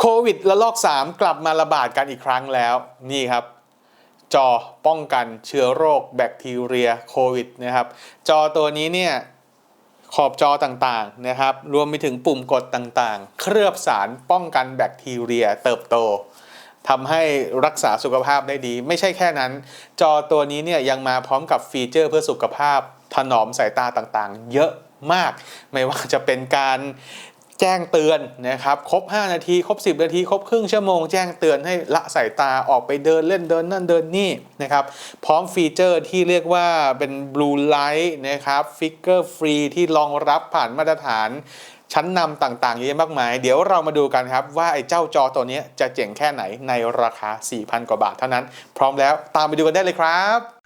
โควิดระลอก 3 กลับมาระบาดกันอีกครั้งแล้ว นี่ครับ จอป้องกันเชื้อโรคแบคทีเรียโควิดนะครับ จอตัวนี้เนี่ยขอบจอต่างๆนะครับ รวมไปถึงปุ่มกดต่างๆ เคลือบสารป้องกันแบคทีเรียเติบโตทำให้รักษาสุขภาพได้ดี ไม่ใช่แค่นั้น จอตัวนี้เนี่ยยังมาพร้อมกับฟีเจอร์เพื่อสุขภาพถนอมสายตาต่างๆ เยอะมาก ไม่ว่าจะเป็นการ แจ้งเตือนนะครับครบ 5 นาที ครบ 10 นาที ครบครึ่งชั่วโมงแจ้งเตือนให้ละสายตาออกไปเดินเล่นเดินนั่นเดินนี่นะครับพร้อมฟีเจอร์ที่เรียกว่าเป็น Blue Light นะครับฟิกเกอร์ฟรีที่รองรับผ่านมาตรฐานชั้นนำต่างๆเยอะแยะมากมาย เดี๋ยวเรามาดูกันครับ ว่าไอ้เจ้าจอตัวนี้จะเจ๋งแค่ไหนในราคา 4,000 กว่าบาทเท่านั้น พร้อมแล้วตามไปดูกันได้เลยครับ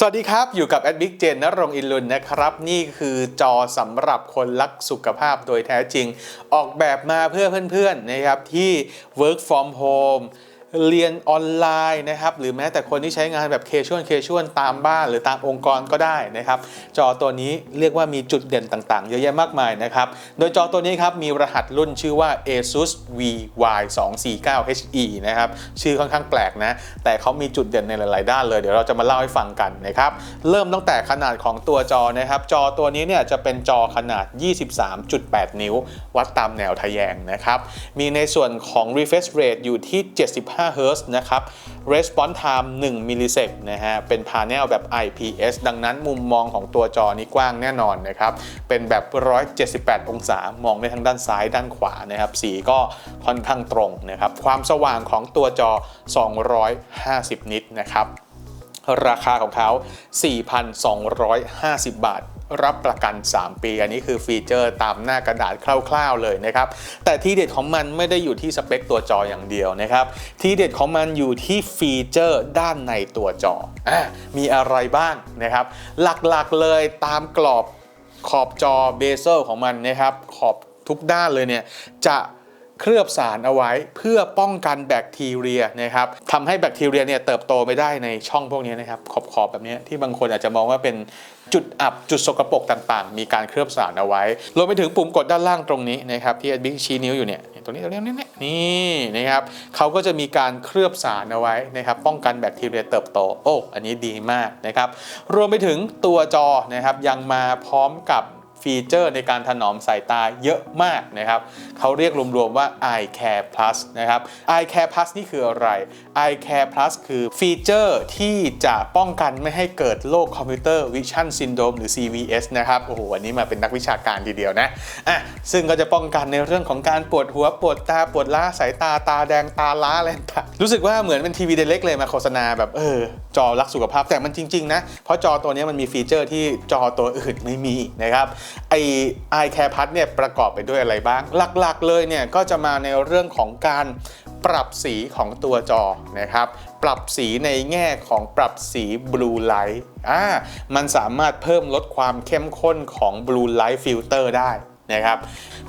สวัสดีครับ อยู่กับแอดบิ๊กเจนนรงอินลุนนะครับ นี่คือจอสำหรับคนรักสุขภาพโดยแท้จริง ออกแบบมาเพื่อเพื่อนๆนะครับที่ work from home เรียนออนไลน์นะครับหรือแม้แต่คนที่ใช้งานแบบเคชวลเคชวลตามบ้านหรือตามองค์กรก็ได้นะครับจอตัวนี้เรียกว่ามีจุดเด่นต่างๆ เยอะแยะมากมายนะครับโดยจอตัวนี้ครับมีรหัสรุ่นชื่อว่า ASUS VY 2 4 9 HE นะครับชื่อค่อนข้างแปลกนะแต่เขามีจุดเด่นในหลาย ๆ ด้านเลยเดี๋ยวเราจะมาเล่าให้ฟังกันนะครับเริ่มตั้งแต่ขนาดของตัวจอนะครับจอตัวนี้เนี่ยจะเป็นจอขนาด 23.8 นิ้ว วัดตามแนวทะแยงนะครับมีในส่วนของ refresh rate อยู่ที่75 5 Hz นะครับ response time 1มิลลิเซกนะฮะ เป็นพา n e l แบบ IPS ดังนั้นมุมมองของตัวจอนี้กว้างแน่นอนนะครับ เป็นแบบ 178 องศามองได้ทั้งด้านซ้ายด้านขวานะครับ สีก็ค่อนข้างตรงนะครับ ความสว่างของตัวจอ 250 นิตนะครับราคาของเขา 4,250 บาท รับประกัน 3 ปี อันนี้คือฟีเจอร์ตามหน้ากระดาษคร่าว ๆเลยนะครับ แต่ที่เด็ดของมันไม่ได้อยู่ที่สเปคตัวจออย่างเดียวนะครับ ที่เด็ดของมันอยู่ที่ฟีเจอร์ด้านในตัวจออะมีอะไรบ้างนะครับ หลักๆเลยตามกรอบขอบจอเบเซอร์ของมันนะครับ ขอบทุกด้านเลยเนี่ยจะ เคลือบสารเอาไว้เพื่อป้องกันแบคทีเรียนะครับทำให้แบคทีเรียเนี่ยเติบโตไม่ได้ในช่องพวกนี้นะครับขอบๆแบบนี้ที่บางคนอาจจะมองว่าเป็นจุดอับจุดสกปรกต่างๆ มีการเคลือบสารเอาไว้รวมไปถึงปุ่มกดด้านล่างตรงนี้นะครับที่บิ๊กชี้นิ้วอยู่เนี่ยตรงนี้ตรงนี้นี่นี่นะครับเขาก็จะมีการเคลือบสารเอาไว้นะครับป้องกันแบคทีเรียเติบโตโอ้อันนี้ดีมากนะครับรวมไปถึงตัวจอนะครับยังมาพร้อมกับ ฟีเจอร์ในการถนอมสายตาเยอะมากนะครับเขาเรียกรวมๆว่า Eye Care Plus นะครับ Eye Care Plus นี่คืออะไร Eye Care Plus คือฟีเจอร์ที่จะป้องกันไม่ให้เกิดโรคคอมพิวเตอร์วิชั่นซินโดมหรือ CVS นะครับโอ้โหอันนี้มาเป็นนักวิชาการทีเดียวนะอะซึ่งก็จะป้องกันในเรื่องของการปวดหัวปวดตาปวดล้าสายตาตาแดงตาล้าอะไรต่างๆรู้สึกว่าเหมือนเป็นทีวีเดเล็กเลยมาโฆษณาแบบเออจอรักสุขภาพแต่มันจริงๆนะเพราะจอตัวนี้มันมีฟีเจอร์ที่จอตัวอื่นไม่มีนะครับไอ i Care Plus เนี่ยประกอบไปด้วยอะไรบ้าง หลักๆเลยเนี่ยก็จะมาในเรื่องของการปรับสีของตัวจอนะครับ ปรับสีในแง่ของปรับสี Blue Light อ่ามันสามารถเพิ่มลดความเข้มข้นของ Blue Light Filter ได้นะครับ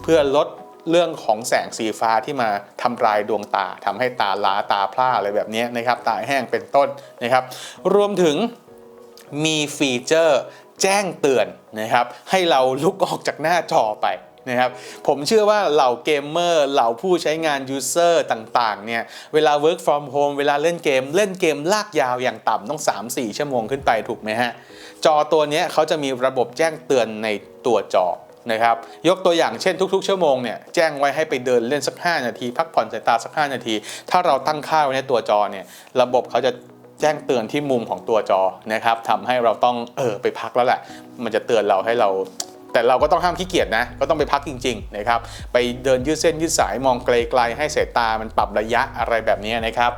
เพื่อลดเรื่องของแสงสีฟ้าที่มาทำลายดวงตาทำให้ตาล้าตาพร่าอะไรแบบนี้นะครับ ตาแห้งเป็นต้นนะครับ รวมถึงมีฟีเจอร์ แจ้งเตือนนะครับให้เราลุกออกจากหน้าจอไปนะครับผมเชื่อว่าเหล่าเกมเมอร์เหล่าผู้ใช้งานยูเซอร์ต่างๆเนี่ยเวลา work from home เวลาเล่นเกม เล่นเกมลากยาวอย่างต่ำต้อง 3-4 ชั่วโมงขึ้นไปถูกไหมฮะ จอตัวนี้เขาจะมีระบบแจ้งเตือนในตัวจอนะครับยกตัวอย่างเช่นทุกๆ ชั่วโมงเนี่ยแจ้งไว้ให้ไปเดินเล่นสัก 5 นาที พักผ่อนสายตาสัก 5 นาที ถ้าเราตั้งค่าไว้ในตัวจอเนี่ยระบบเขาจะ แจ้งเตือนที่มุมของตัวจอนะครับทำให้เราต้องเออไปพักแล้วแหละ มันจะเตือนเราให้เรา แต่เราก็ต้องห้ามขี้เกียจนะ ก็ต้องไปพักจริงๆนะครับ ไปเดินยืดเส้นยืดสายมองไกลๆ ให้สายตามันปรับระยะอะไรแบบนี้นะครับ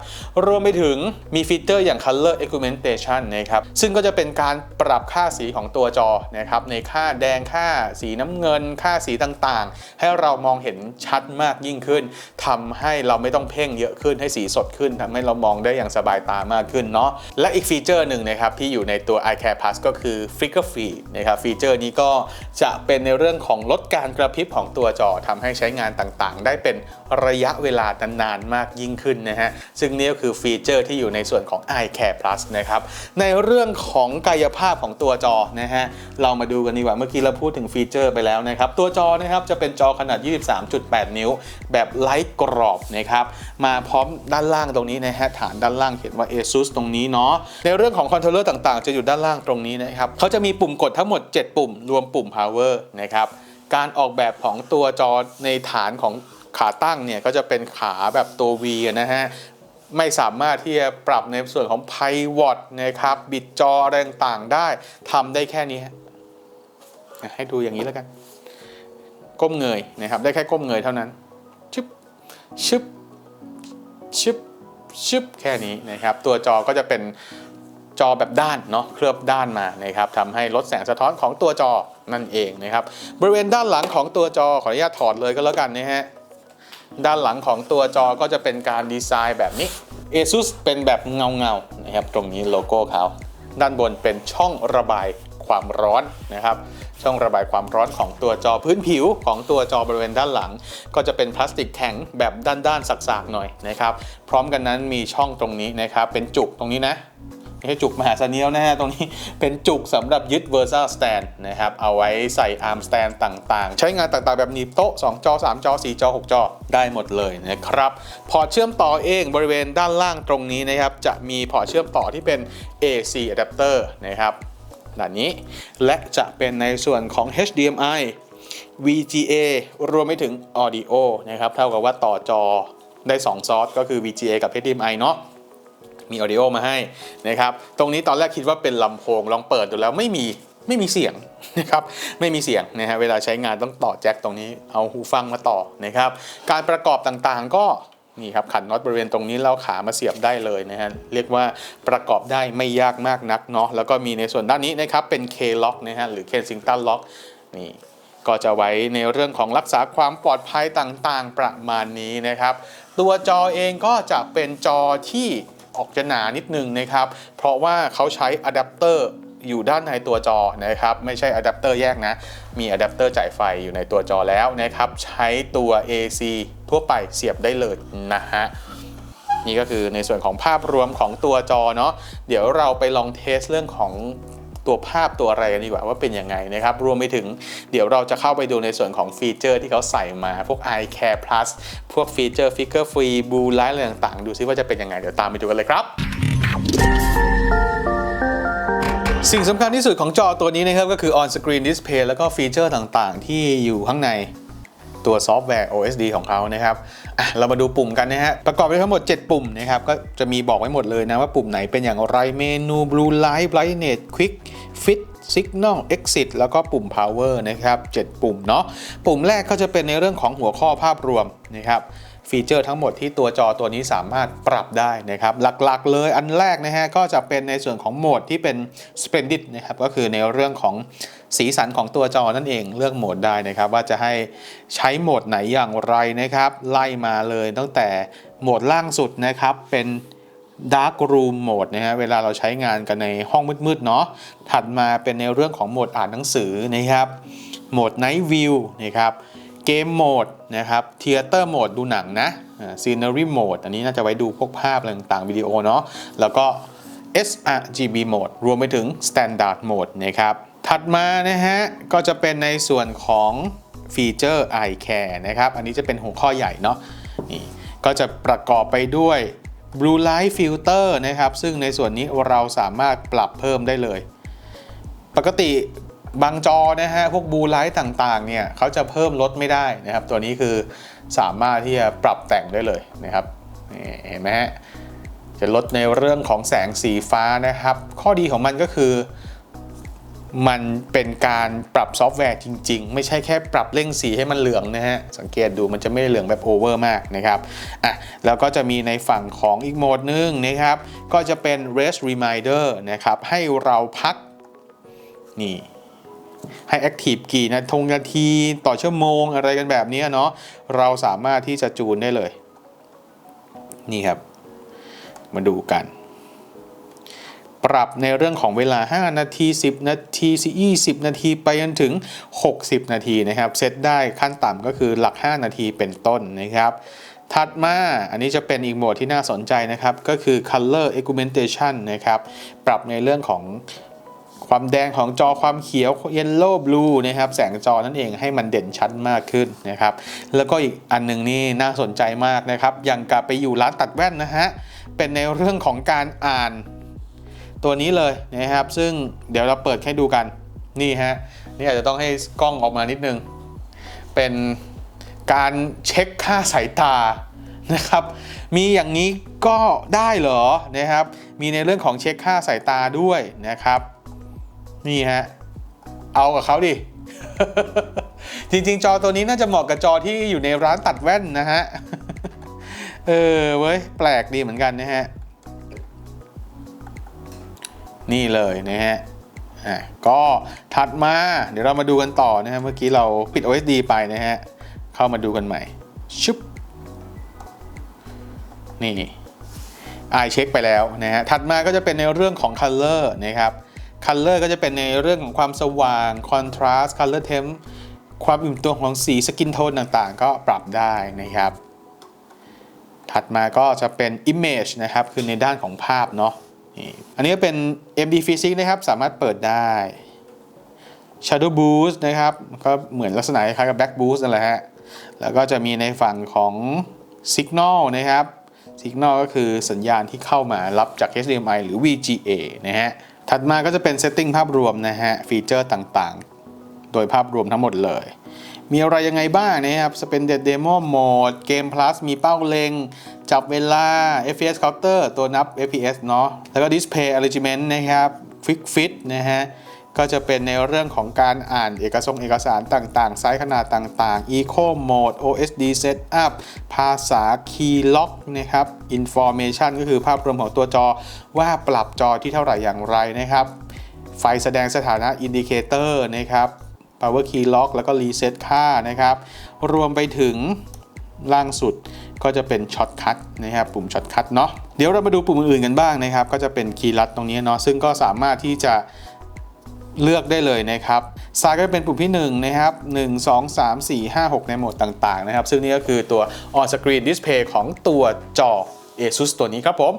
รวมไปถึงมีฟีเจอร์อย่าง color augmentation นะครับ ซึ่งก็จะเป็นการปรับค่าสีของตัวจอนะครับ ในค่าแดงค่าสีน้ำเงิน ค่าสีต่างๆ ให้เรามองเห็นชัดมากยิ่งขึ้นทำให้เราไม่ต้องเพ่งเยอะขึ้นให้สีสดขึ้นทำให้เรามองได้อย่างสบายตามากขึ้นเนาะ และอีกฟีเจอร์หนึ่งนะครับที่อยู่ในตัว iCare Plus ก็คือ Flicker Free นะครับ ฟีเจอร์นี้ก็จะเป็นในเรื่องของลดการกระพริบของตัวจอทำให้ใช้งานต่างๆ ได้เป็น ระยะเวลานานๆมากยิ่งขึ้นนะฮะ ซึ่งนี่ก็คือฟีเจอร์ที่อยู่ในส่วนของ iCare Plus นะครับ ในเรื่องของกายภาพของตัวจอนะฮะ เรามาดูกันดีกว่า เมื่อกี้เราพูดถึงฟีเจอร์ไปแล้วนะครับ ตัวจอนะครับจะเป็นจอขนาด 23.8 นิ้ว แบบไร้กรอบนะครับ มาพร้อมด้านล่างตรงนี้นะฮะ ฐานด้านล่างเขียนว่า ASUS ตรงนี้เนาะ ในเรื่องของคอนโทรลเลอร์ต่างๆ จะอยู่ด้านล่างตรงนี้นะครับเขาจะมีปุ่มกดทั้งหมด 7 ปุ่ม รวมปุ่ม power นะครับ การออกแบบของตัวจอในฐานของ ขาตั้งเนี่ยก็จะเป็นขาแบบตัว V นะฮะไม่สามารถที่จะปรับในส่วนของ p i v o t นะครับ บิดจออะไรต่างๆได้ทำได้แค่นี้ฮะให้ดูอย่างนี้แล้วกัน ก้มเงยนะครับ ได้แค่ก้มเงยเท่านั้นชึบชึบชึบชึบแค่นี้นะครับ ตัวจอก็จะเป็นจอแบบด้านเนาะเคลือบด้านมานะครับทำให้ลดแสงสะท้อนของตัวจอนั่นเองนะครับ บริเวณด้านหลังของตัวจอขออนุญาตถอดเลยก็แล้วกันนะฮะ ด้านหลังของตัวจอก็จะเป็นการดีไซน์แบบนี้ ASUS เป็นแบบเงาเงาๆนะครับ ตรงนี้โลโก้เขาด้านบนเป็นช่องระบายความร้อนนะครับ ช่องระบายความร้อนของตัวจอพื้นผิวของตัวจอบริเวณด้านหลัง ก็จะเป็นพลาสติกแข็งแบบด้านๆสักๆหน่อยนะครับ พร้อมกันนั้นมีช่องตรงนี้นะครับ เป็นจุกตรงนี้นะ ใช่จุกมหาเสนียวนะฮะตรงนี้เป็นจุกสำหรับยึด Versa Stand นะครับ เอาไว้ใส่ Arm Stand ต่างๆ ใช้งานต่างๆ แบบหนีบโต๊ะ 2 จอ 3 จอ 4 จอ 6 จอ ได้หมดเลยนะครับ พอร์ตเชื่อมต่อเองบริเวณด้านล่างตรงนี้นะครับ จะมีพอร์ตเชื่อมต่อที่เป็น AC adapter นะครับด้านนี้ และจะเป็นในส่วนของ HDMI VGA รวมไปถึง Audio นะครับ เท่ากับว่าต่อจอได้ 2 ซอสก็คือ VGA กับ HDMI เนาะ มี audio มาให้นะครับตรงนี้ตอนแรกคิดว่าเป็นลำโพงลองเปิดดูแล้วไม่มีไม่มีเสียงนะครับไม่มีเสียงนะฮะเวลาใช้งานต้องต่อแจ็คตรงนี้เอาหูฟังมาต่อนะครับการประกอบต่างๆก็นี่ครับขันน็อตบริเวณตรงนี้แล้วขามาเสียบได้เลยนะฮะเรียกว่าประกอบได้ไม่ยากมากนักเนาะแล้วก็มีในส่วนด้านนี้นะครับเป็น K-Lock นะฮะหรือ Kensington Lock นี่ก็จะไว้ในเรื่องของรักษาความปลอดภัยต่างๆ ประมาณนี้นะครับ ตัวจอเองก็จะเป็นจอที่ ออกจะหนานิดนึงนะครับ เพราะว่าเขาใช้อะแดปเตอร์อยู่ด้านในตัวจอนะครับ ไม่ใช่อะแดปเตอร์แยกนะ มีอะแดปเตอร์จ่ายไฟอยู่ในตัวจอแล้วนะครับ ใช้ตัว AC ทั่วไปเสียบได้เลยนะฮะนี่ก็คือในส่วนของภาพรวมของตัวจอเนาะเดี๋ยวเราไปลองเทสเรื่องของ ตัวภาพตัวอะไรกันดีกว่าว่าเป็นยังไงนะครับ รวมไปถึงเดี๋ยวเราจะเข้าไปดูในส่วนของฟีเจอร์ที่เขาใส่มาพวก iCare Plus พวกฟีเจอร์ Figure Free Blue Light อะไรต่างๆ ดูซิว่าจะเป็นยังไง เดี๋ยวตามไปดูกันเลยครับสิ่งสำคัญที่สุดของจอตัวนี้นะครับก็คือ on screen display แล้วก็ฟีเจอร์ต่างๆ ที่อยู่ข้างใน ตัวซอฟต์แวร์ OSD ของเขานะครับอะเรามาดูปุ่มกันนะฮะ ประกอบไปทั้งหมด 7 ปุ่มนะครับ ก็จะมีบอกไว้หมดเลยนะว่าปุ่มไหนเป็นอย่างไรเมนู blue light brightness quick fit signal exit แล้วก็ปุ่ม power นะครับ 7 ปุ่มเนาะปุ่มแรกก็จะเป็นในเรื่องของหัวข้อภาพรวมนะครับ ฟีเจอร์ทั้งหมดที่ตัวจอตัวนี้สามารถปรับได้นะครับหลักๆเลยอันแรกนะฮะก็จะเป็นในส่วนของโหมดที่เป็น splendid นะครับก็คือในเรื่องของสีสันของตัวจอนั่นเองเลือกโหมดได้นะครับ ว่าจะให้ใช้โหมดไหนอย่างไรนะครับ ไล่มาเลยตั้งแต่โหมดล่างสุดนะครับเป็น Dark Room Mode นะฮะเวลาเราใช้งานกันในห้องมืดๆเนาะถัดมาเป็นในเรื่องของโหมดอ่านหนังสือนะครับโหมด Night View นะครับ เกมโหมดนะครับเทเตอร์โหมดดูหนังนะซีนารีโหมดอันนี้น่าจะไว้ดูพวกภาพอะไรต่างๆวิดีโอเนาะแล้วก็ sRGB Mode รวมไปถึง Standard Mode นะครับ ถัดมานะฮะ ก็จะเป็นในส่วนของฟีเจอร์ Eye Care นะครับ อันนี้จะเป็นหัวข้อใหญ่เนาะนี่ก็จะประกอบไปด้วย Blue Light Filter นะครับ ซึ่งในส่วนนี้เราสามารถปรับเพิ่มได้เลย ปกติ บางจอนะฮะพวก Blue Light ต่างๆเนี่ยเขาจะเพิ่มลดไม่ได้นะครับ ตัวนี้คือสามารถที่จะปรับแต่งได้เลยนะครับเห็นไหมฮะจะลดในเรื่องของแสงสีฟ้านะครับ ข้อดีของมันก็คือมันเป็นการปรับซอฟต์แวร์จริง ๆ ไม่ใช่แค่ปรับเร่งสีให้มันเหลืองนะฮะ สังเกตดูมันจะไม่ได้เหลืองแบบโอเวอร์มากนะครับอะแล้วก็จะมีในฝั่งของอีกโหมดหนึงนะครับ ก็จะเป็น rest reminder นะครับ ให้เราพักนี่ ให้ active กี่นาทงนาทีต่อชั่วโมงอะไรกันแบบนี้เนาะเราสามารถที่จะจูนได้เลย นี่ครับ มาดูกัน ปรับในเรื่องของเวลา 5 นาที 10 นาที20 นาทีไปจนถึง 60 นาทีนะครับเซตได้ขั้นต่ำก็คือหลัก 5 นาทีเป็นต้นนะครับถัดมาอันนี้จะเป็นอีกโหมดที่น่าสนใจนะครับ ก็คือ color augmentation นะครับ ปรับในเรื่องของ ความแดงของจอความเขียว yellow blue นะครับแสงจอนั่นเองให้มันเด่นชัดมากขึ้นนะครับแล้วก็อีกอันหนึ่งนี่น่าสนใจมากนะครับอย่างกับไปอยู่ร้านตัดแว่นนะฮะเป็นในเรื่องของการอ่าน ตัวนี้เลยนะครับ ซึ่งเดี๋ยวเราเปิดให้ดูกันนี่ฮะนี่อาจจะต้องให้กล้องออกมานิดนึง เป็นการเช็คค่าสายตานะครับ มีอย่างนี้ก็ได้เหรอนะครับ มีในเรื่องของเช็คค่าสายตาด้วยนะครับ นี่ฮะ เอากับเขาดิ จริงๆ จอตัวนี้น่าจะเหมาะกับจอที่อยู่ในร้านตัดแว่นนะฮะ เออเว้ย แปลกดีเหมือนกันนะฮะ นี่เลยนะฮะอะก็ถัดมาเดี๋ยวเรามาดูกันต่อนะฮะ เมื่อกี้เราปิด OSD ไปนะฮะ เข้ามาดูกันใหม่ชุบนี่ไอเช็คไปแล้วนะฮะ ถัดมาก็จะเป็นในเรื่องของ Color นะครับ Color ก็จะเป็นในเรื่องของความสว่าง Contrast Color Temp ความอิ่มตัวของสีสกินโทนต่างๆ ก็ปรับได้นะครับ ถัดมาก็จะเป็น Image นะครับ คือในด้านของภาพเนาะอันนี้ก็เป็น MD Physics นะครับ สามารถเปิดได้ Shadow Boost นะครับ ก็เหมือนลักษณะคล้ายกับ Back Boost นั่นแหละฮะ แล้วก็จะมีในฝั่งของ Signal นะครับ Signal ก็คือสัญญาณที่เข้ามารับจาก HDMI หรือ VGA นะฮะ ถัดมาก็จะเป็นเซตติ้งภาพรวมนะฮะฟีเจอร์ต่างๆ โดยภาพรวมทั้งหมดเลย มีอะไรยังไงบ้างนะครับ Suspended Demo Mode Game Plus มีเป้าเล็ง จับเวลา FPS Counter ตัวนับ FPS เนาะแล้วก็ Display Arrangement นะครับ Quick Fit นะฮะ ก็จะเป็นในเรื่องของการอ่านเอกสงเอกสารต่างๆ ไซส์ขนาดต่างๆ Eco Mode OSD Setup ภาษา Keylog นะครับ Information ก็คือภาพรวมของตัวจอว่าปรับจอที่เท่าไหร่อย่างไรนะครับ ไฟแสดงสถานะ Indicator นะครับ Power Key Lock แล้วก็ Reset ค่านะครับ รวมไปถึงล่างสุดก็จะเป็นช็อตคัทนะครับปุ่มช็อตคัทเนาะเดี๋ยวเรามาดูปุ่มอื่นๆกันบ้างนะครับ ก็จะเป็นคีย์ลัดตรงนี้เนาะซึ่งก็สามารถที่จะ เลือกได้เลยนะครับซ้ายก็เป็นปุ่มที่1นะครับ1 2 3 4 5 6 ในโหมดต่างๆนะครับ ซึ่งนี่ก็คือตัว On Screen Display ของตัวจอ ASUS ตัวนี้ครับผม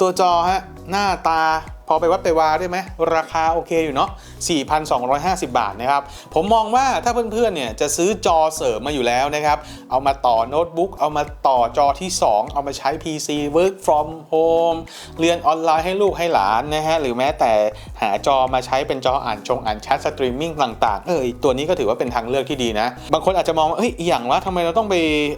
ตัวจอฮะหน้าตา พอไปวัดไปวาได้ไหมราคาโอเคอยู่เนาะ4,250 บาทนะครับ ผมมองว่าถ้าเพื่อนๆเนี่ยจะซื้อจอเสริมมาอยู่แล้วนะครับ เอามาต่อโน้ตบุ๊กเอามาต่อจอที่ 2 เอามาใช้ PC work from home เรียนออนไลน์ให้ลูกให้หลานนะฮะหรือแม้แต่หาจอมาใช้เป็นจออ่านชงอ่านแชทสตรีมมิ่งต่าง ๆ เออตัวนี้ก็ถือว่าเป็นทางเลือกที่ดีนะ บางคนอาจจะมองว่าเฮ้ยอย่างวะทำไมเราต้องไป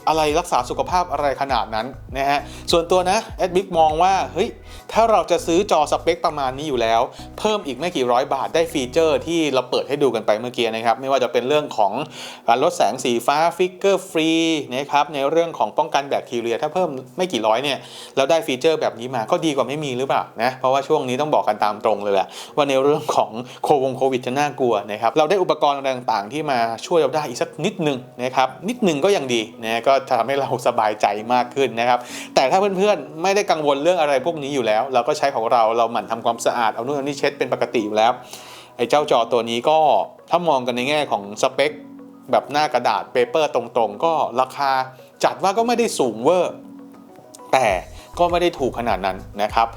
อะไรรักษาสุขภาพอะไรขนาดนั้นนะฮะส่วนตัวนะแอดบิ๊กมองว่าเฮ้ยถ้าเราจะซื้อจอสเปคประมาณนี้อยู่แล้ว เพิ่มอีกไม่กี่ร้อยบาทได้ฟีเจอร์ที่เราเปิดให้ดูกันไปเมื่อกี้นะครับ ไม่ว่าจะเป็นเรื่องของการลดแสงสีฟ้าฟิกเกอร์ฟรีนะครับในเรื่องของป้องกันแบคทีเรีย ถ้าเพิ่มไม่กี่ร้อยเนี่ยเราได้ฟีเจอร์แบบนี้มาก็ดีกว่าไม่มีหรือเปล่านะเพราะว่าช่วงนี้ต้องบอกกันตามตรงเลยแหละว่าในเรื่องของโควงโควิดจะน่ากลัวนะครับเราได้อุปกรณ์อะไรต่างๆ ที่มาช่วยเราได้อีกสักนิดนึงนะครับนิดนึงก็ยังดีนะก็ทำให้เราสบายใจมากขึ้นนะครับแต่ถ้าเพื่อนๆไม่ได้กังวลเรื่องอะไรพวกนี้อยู่แล้ว เราก็ใช้ของเราเราหมั่นทำความสะอาดเอานู่นเอานี่เช็ดเป็นปกติอยู่แล้วไอ้เจ้าจอตัวนี้ก็ถ้ามองกันในแง่ของสเปค แบบหน้ากระดาษเปเปอร์ตรงๆ ก็ราคาจัดว่าก็ไม่ได้สูงเวอร์ แต่ก็ไม่ได้ถูกขนาดนั้นนะครับ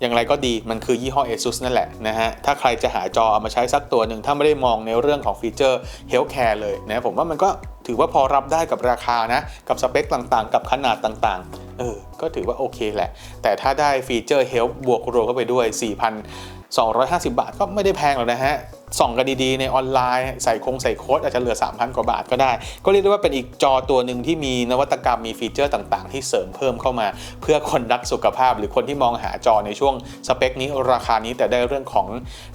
อย่างไรก็ดีมันคือยี่ห้อ ASUS นั่นแหละนะฮะ ถ้าใครจะหาจอเอามาใช้สักตัวหนึ่ง ถ้าไม่ได้มองในเรื่องของฟีเจอร์ Healthcare เลยนะผมว่ามันก็ ถือว่าพอรับได้กับราคานะ กับสเปคต่างๆ กับขนาดต่างๆ เออ ก็ถือว่าโอเคแหละ แต่ถ้าได้ฟีเจอร์ Help บวกโรเข้าไปด้วย 4,250 บาทก็ไม่ได้แพงหรอกนะฮะ ส่องกันดีๆในออนไลน์ใส่คงใส่โค้ดอาจจะเหลือ 3,000 กว่าบาทก็ได้ ก็เรียกได้ว่าเป็นอีกจอตัวหนึ่งที่มีนวัตกรรมมีฟีเจอร์ต่างๆ ที่เสริมเพิ่มเข้ามา เพื่อคนรักสุขภาพ หรือคนที่มองหาจอในช่วงสเปคนี้ราคานี้แต่ได้เรื่องของ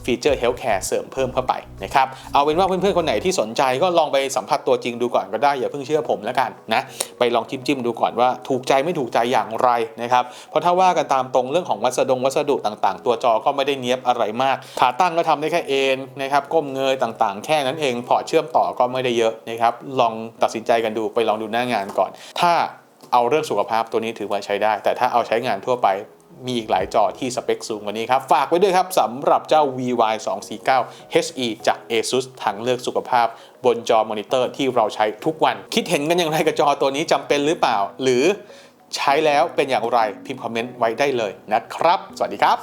ฟีเจอร์เฮลท์แคร์เสริมเพิ่มเข้าไปนะครับเอาเป็นว่าเพื่อนๆคนไหนที่สนใจก็ลองไปสัมผัสตัวจริงดูก่อนก็ได้อย่าเพิ่งเชื่อผมแล้วกันนะไปลองจิ้มๆดูก่อนว่าถูกใจไม่ถูกใจอย่างไรนะครับเพราะถ้าว่ากันตามตรงเรื่องของวัสดุวัสดุต่าง ๆ ตัวจอก็ไม่ได้เนี้ยบอะไรมากขาตั้งก็ทำได้แค่เอนนะครับก้มเงยต่างๆ แค่นั้นเองพอเชื่อมต่อก็ไม่ได้เยอะนะครับลองตัดสินใจกันดูไปลองดูหน้างานก่อน ถ้าเอาเรื่องสุขภาพตัวนี้ถือว่าใช้ได้ แต่ถ้าเอาใช้งานทั่วไปมีอีกหลายจอที่สเปคสูงกว่านี้ครับ ฝากไว้ด้วยครับสำหรับเจ้า VY 249 HE จาก ASUS ทางเลือกสุขภาพ บนจอมอนิเตอร์ที่เราใช้ทุกวัน คิดเห็นกันอย่างไรกับจอตัวนี้จำเป็นหรือเปล่า หรือใช้แล้วเป็นอย่างไรพิมพ์คอมเมนต์ไว้ได้เลยนะครับ สวัสดีครับ